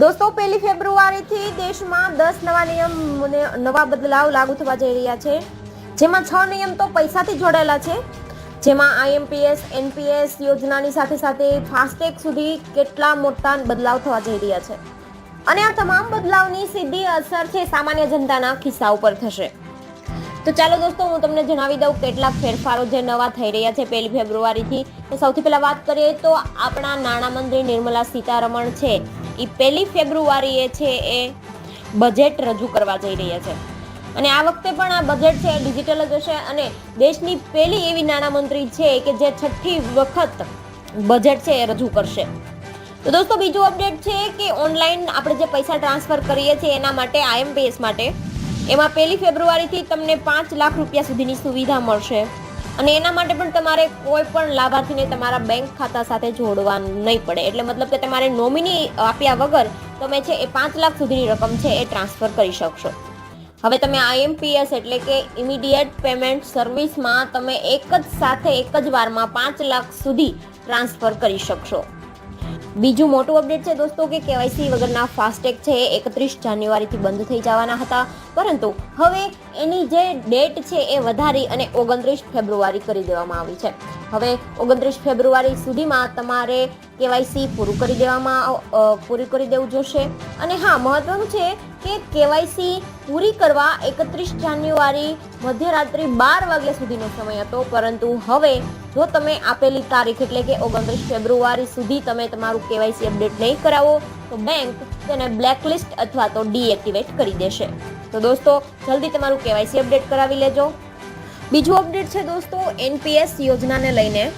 દોસ્તો, પહેલી ફેબ્રુઆરીથી દેશમાં દસ નવા નિયમ નવા બદલાવ લાગુ થવા જઈ રહ્યા છે. જેમાં છ નિયમ તો પૈસાથી જોડાયેલા છે. જેમાં આઈએમપીએસ, એનપીએસ યોજનાની સાથે સાથે ફાસ્ટેગ સુધી કેટલા મોટા બદલાવ થવા જઈ રહ્યા છે. અને આ તમામ બદલાવની સીધી અસર છે સામાન્ય જનતાના ખિસ્સા ઉપર થશે. તો ચાલો દોસ્તો, હું તમને જણાવી દઉં કેટલાક ફેરફારો જે નવા થઈ રહ્યા છે પહેલી ફેબ્રુઆરીથી. સૌથી પહેલાં વાત કરીએ તો આપણા નાણામંત્રી નિર્મલા સીતારમણ છે. એ પહેલી ફેબ્રુઆરીએ છે એ બજેટ રજૂ કરવા જઈ રહ્યા છે. અને આ વખતે પણ આ બજેટ છે ડિજિટલ જ હશે અને દેશની પહેલી એવી નાણામંત્રી છે કે જે છઠ્ઠી વખત બજેટ છે એ રજૂ કરશે. તો દોસ્તો, બીજું અપડેટ છે કે ઓનલાઈન આપણે જે પૈસા ટ્રાન્સફર કરીએ છીએ એના માટે આઈએમપીએસ માટે, એમાં પહેલી ફેબ્રુઆરીથી તમને પાંચ લાખ રૂપિયા સુધીની સુવિધા મળશે. અને એના માટે પણ તમારે કોઈ પણ લાભાર્થીને તમારા બેંક ખાતા સાથે જોડવા નહીં પડે. એટલે મતલબ કે તમારે નોમિની આપ્યા વગર તમે છે એ પાંચ લાખ સુધીની રકમ છે એ ટ્રાન્સફર કરી શકશો. હવે તમે આઈએમપીએસ એટલે કે ઇમિડિયેટ પેમેન્ટ સર્વિસમાં તમે એક જ સાથે એક જ વારમાં પાંચ લાખ સુધી ટ્રાન્સફર કરી શકશો. બીજું મોટું અપડેટ છે દોસ્તો કે કેવાયસી વગરના ફાસ્ટેગ છે એ એકત્રીસ જાન્યુઆરીથી બંધ થઈ જવાના હતા. પરંતુ હવે એની જે ડેટ છે એ વધારી અને ઓગણત્રીસ ફેબ્રુઆરી કરી દેવામાં આવી છે. હવે ઓગણત્રીસ ફેબ્રુઆરી સુધીમાં તમારે કેવાયસી પૂરું કરી દેવામાં પૂરી કરી દેવું જોશે. અને હા, મહત્વનું છે કે કેવાયસી પૂરી કરવા એકત્રીસ જાન્યુઆરી મધ્યરાત્રિ બાર વાગ્યા સુધીનો સમય હતો. પરંતુ હવે જો તમે આપેલી તારીખ એટલે કે ઓગણત્રીસ ફેબ્રુઆરી સુધી તમે તમારું કેવાયસી અપડેટ નહીં કરાવો, તો બેંક તેને બ્લેકલિસ્ટ અથવા તો ડીએક્ટિવેટ કરી દેશે. તો દોસ્તો, જલ્દી તમારું કેવાયસી અપડેટ કરાવી લેજો. બીજું અપડેટ છે દોસ્તો, એનપીએસ યોજનાને લઈને.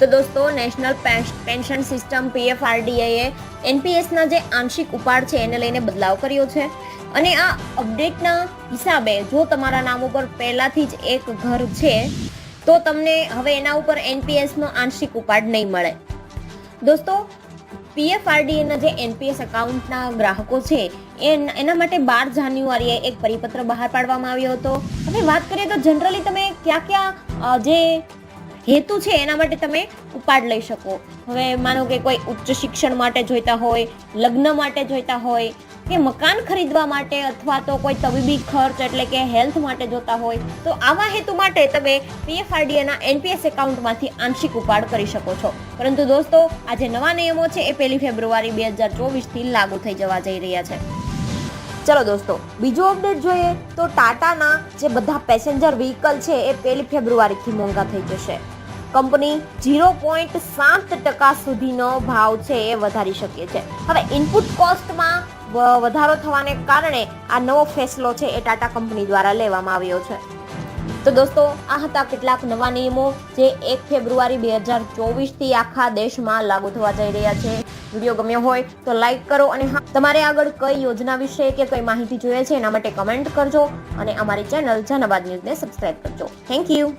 તો દોસ્તો, national pension- pension system PFRDA એનપીએસના જે આંશિક ઉપાડ છે એને લઈને બદલાવ કર્યો છે. અને આ અપડેટના હિસાબે જો તમારા નામ ઉપર પહેલાથી જ એક ઘર છે તો તમને હવે એના ઉપર એનપીએસનો આંશિક ઉપાડ નહીં મળે. દોસ્તો પીએફઆરડીએના જે એનપીએસ એકાઉન્ટના ગ્રાહકો છે એન- એના માટે બાર જાન્યુઆરીએ એક પરિપત્ર બહાર પાડવામાં આવ્યો હતો. હવે વાત કરીએ તો જનરલી તમે ક્યાં ક્યાં જે હેતુ છે એના માટે તમે ઉપાડ લઈ શકો. હવે માનો કે કોઈ ઉચ્ચ શિક્ષણ માટે જોઈતા હોય, લગ્ન માટે જોઈતા હોય, કે મકાન ખરીદવા માટે અથવા તો કોઈ તબીબી ખર્ચ એટલે કે હેલ્થ માટે જોતા હોય, તો આવા હેતુ માટે તમે પીએફઆરડીએના એનપીએસ એકાઉન્ટમાંથી આંશિક ઉપાડ કરી શકો છો. પરંતુ દોસ્તો આ જે નવા નિયમો છે એ પહેલી ફેબ્રુઆરી બે હજાર ચોવીસથી લાગુ થઈ જવા જઈ રહ્યા છે. ચલો દોસ્તો, બીજો અપડેટ જોઈએ તો ટાટાના જે બધા પેસેન્જર વ્હીકલ છે એ પહેલી ફેબ્રુઆરીથી મોંઘા થઈ જશે. કંપની ઝીરો પોઈન્ટ સાત ટકા સુધીનો ભાવ છે એ વધારી શકે છે. હવે ઇનપુટ કોસ્ટમાં વધારો થવાને કારણે આ નવો ફેસલો છે એ ટાટા કંપની દ્વારા લેવામાં આવ્યો છે. તો દોસ્તો, આ હતા કેટલાક નવા નિયમો જે એક ફેબ્રુઆરી બે હજાર ચોવીસથી આખા દેશમાં લાગુ થવા જઈ રહ્યા છે. વીડિયો ગમ્યો હોય તો લાઈક કરો અને તમારે આગળ કઈ યોજના વિશે કે કઈ માહિતી જોઈએ છે એના માટે કમેન્ટ કરજો અને અમારી ચેનલ જનબાદ ન્યૂઝને સબસ્ક્રાઇબ કરજો. Thank you.